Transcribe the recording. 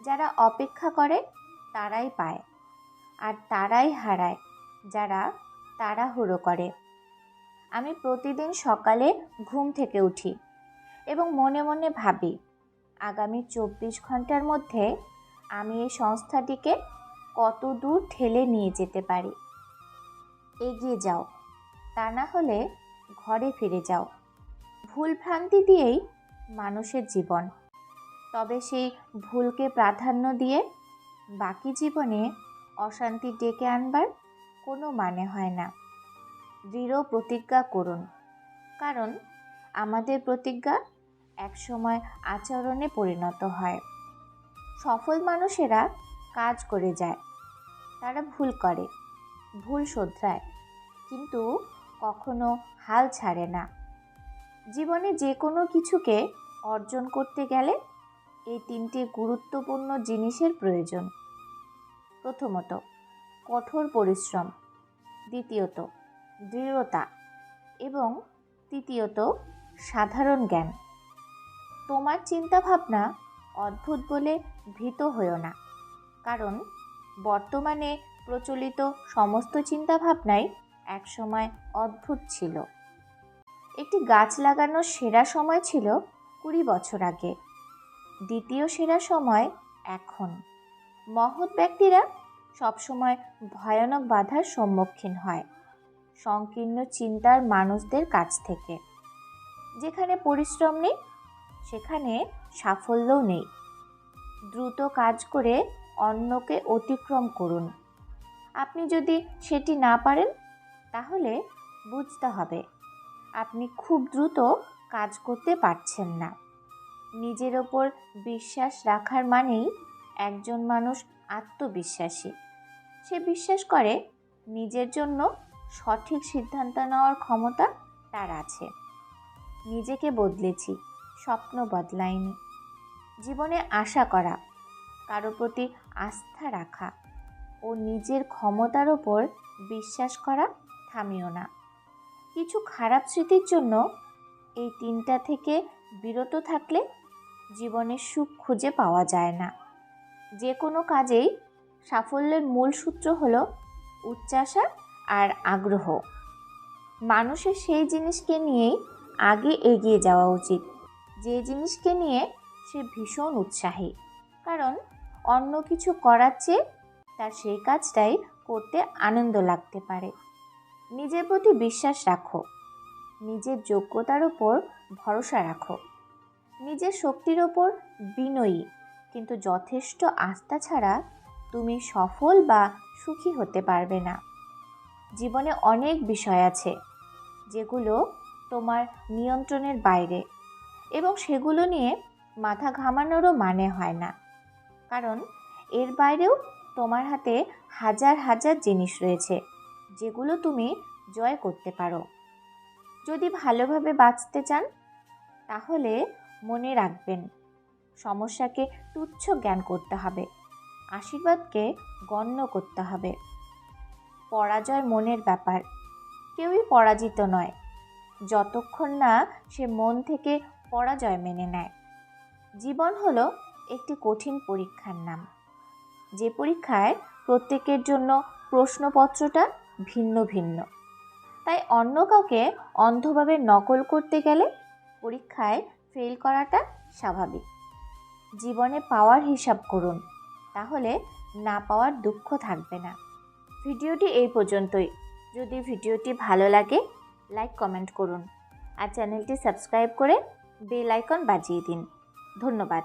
যারা অপেক্ষা করে, তারাই পায়। আর তারাই হারায়, যারা তাড়াহুড়ো করে। আমি প্রতিদিন সকালে ঘুম থেকে উঠি এবং মনে মনে ভাবি, আগামী চব্বিশ ঘণ্টার মধ্যে আমি এই সংস্থাটিকে কত দূর ঠেলে নিয়ে যেতে পারি। এগিয়ে যাও, তা না হলে ঘরে ফিরে যাও। ভুল ভ্রান্তি দিয়েই মানুষের জীবন। তবে সেই ভুলকে প্রাধান্য দিয়ে বাকি জীবনে অশান্তি ডেকে আনবার কোনো মানে হয় না। দৃঢ় প্রতিজ্ঞা করুন। কারণ আমাদের প্রতিজ্ঞা একসময় আচরণে পরিণত হয়। সফল মানুষেরা কাজ করে যায়। তারা ভুল করে, ভুল শোধরায়। কিন্তু কখনো হাল ছাড়ে না। জীবনে যে কোনো কিছুকে অর্জন করতে গেলে এই তিনটি গুরুত্বপূর্ণ জিনিসের প্রয়োজন। প্রথমত, কঠোর পরিশ্রম। দ্বিতীয়ত, দৃঢ়তা। এবং তৃতীয়ত, সাধারণ জ্ঞান। তোমার চিন্তাভাবনা অদ্ভুত বলে ভীত হইও না। কারণ, বর্তমানে প্রচলিত সমস্ত চিন্তাভাবনাই একসময় অদ্ভুত ছিল। একটি গাছ লাগানোর সেরা সময় ছিল কুড়ি বছর আগে। দ্বিতীয় সেরা সময় এখন। মহৎ ব্যক্তিরা সবসময় ভয়ানক বাধার সম্মুখীন হয়। সংকীর্ণ চিন্তার মানুষদের কাছ থেকে। যেখানে পরিশ্রম নেই, সেখানে সাফল্যও নেই। দ্রুত কাজ করে অন্যকে অতিক্রম করুন। আপনি যদি সেটি না পারেন, তাহলে বুঝতে হবে, আপনি খুব দ্রুত কাজ করতে পারছেন না। নিজের ওপর বিশ্বাস রাখার মানেই একজন মানুষ আত্মবিশ্বাসী। সে বিশ্বাস করে নিজের জন্য সঠিক সিদ্ধান্ত নেওয়ার ক্ষমতা তার আছে। নিজেকে বদলেছি, স্বপ্ন বদলায়নি জীবনে আশা করা, কারও প্রতি আস্থা রাখা ও নিজের ক্ষমতার ওপর বিশ্বাস করা থামিও না। কিছু খারাপ স্মৃতির জন্য এই তিনটা থেকে বিরত থাকলে জীবনে সুখ খুঁজে পাওয়া যায় না। যে কোনো কাজেই সাফল্যের মূল সূত্র হল উচ্চাসা আর আগ্রহ। মানুষের সেই জিনিসকে নিয়েই আগে এগিয়ে যাওয়া উচিত। যে জিনিসকে নিয়ে সে ভীষণ উৎসাহী। কারণ অন্য কিছু করার চেয়ে তার সেই কাজটাই করতে আনন্দ লাগতে পারে। নিজের প্রতি বিশ্বাস রাখো। নিজের যোগ্যতার উপর ভরসা রাখো। নিজের শক্তির ওপর বিনয়ী। কিন্তু যথেষ্ট আস্থা ছাড়া তুমি সফল বা সুখী হতে পারবে না। জীবনে অনেক বিষয় আছে, যেগুলো তোমার নিয়ন্ত্রণের বাইরে এবং সেগুলো নিয়ে মাথা ঘামানোরও মানে হয় না। কারণ এর বাইরেও তোমার হাতে হাজার হাজার জিনিস রয়েছে, যেগুলো তুমি জয় করতে পারো। যদি ভালোভাবে বাঁচতে চান, তাহলে মনে রাখবেন। সমস্যাকে তুচ্ছ জ্ঞান করতে হবে। আশীর্বাদকে গণ্য করতে হবে। পরাজয় মনের ব্যাপার। কেউই পরাজিত নয়। যতক্ষণ না সে মন থেকে পরাজয় মেনে নেয়। জীবন হলো একটি কঠিন পরীক্ষার নাম। যে পরীক্ষায় প্রত্যেকের জন্য প্রশ্নপত্রটা ভিন্ন ভিন্ন। তাই অন্য কাউকে অন্ধভাবে নকল করতে গেলে পরীক্ষায় ফেল করাটা স্বাভাবিক। জীবনে পাওয়ার হিসাব করুন, তাহলে না পাওয়ার দুঃখ থাকবে না। ভিডিওটি এই পর্যন্তই। যদি ভিডিওটি ভালো লাগে, লাইক, কমেন্ট করুন। আর চ্যানেলটি সাবস্ক্রাইব করে বেল আইকন বাজিয়ে দিন। ধন্যবাদ।